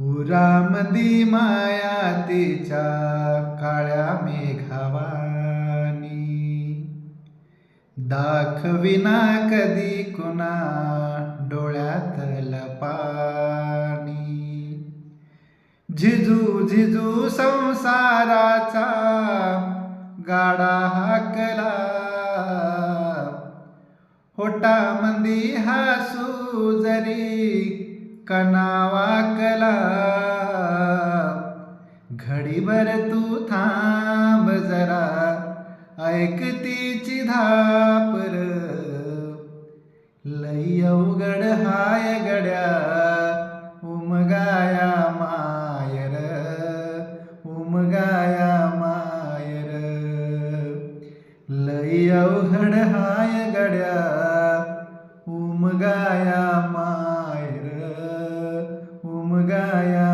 उरामदी माया तिच्या काळ्या मेघावानी. दाखविना कधी कुणा डोळ्यातल पाणी झिजू झिजू संसाराचा गाडा हाकला. होटामंदी हसू जरी कनावाकला। घडीभर तू थांब जरा ऐकतीची धापर लई अवघड हाय गड्या उमगाया मायर उमगाया मायर। लई अवघड हाय गड्या उमगाया मायर उमगाया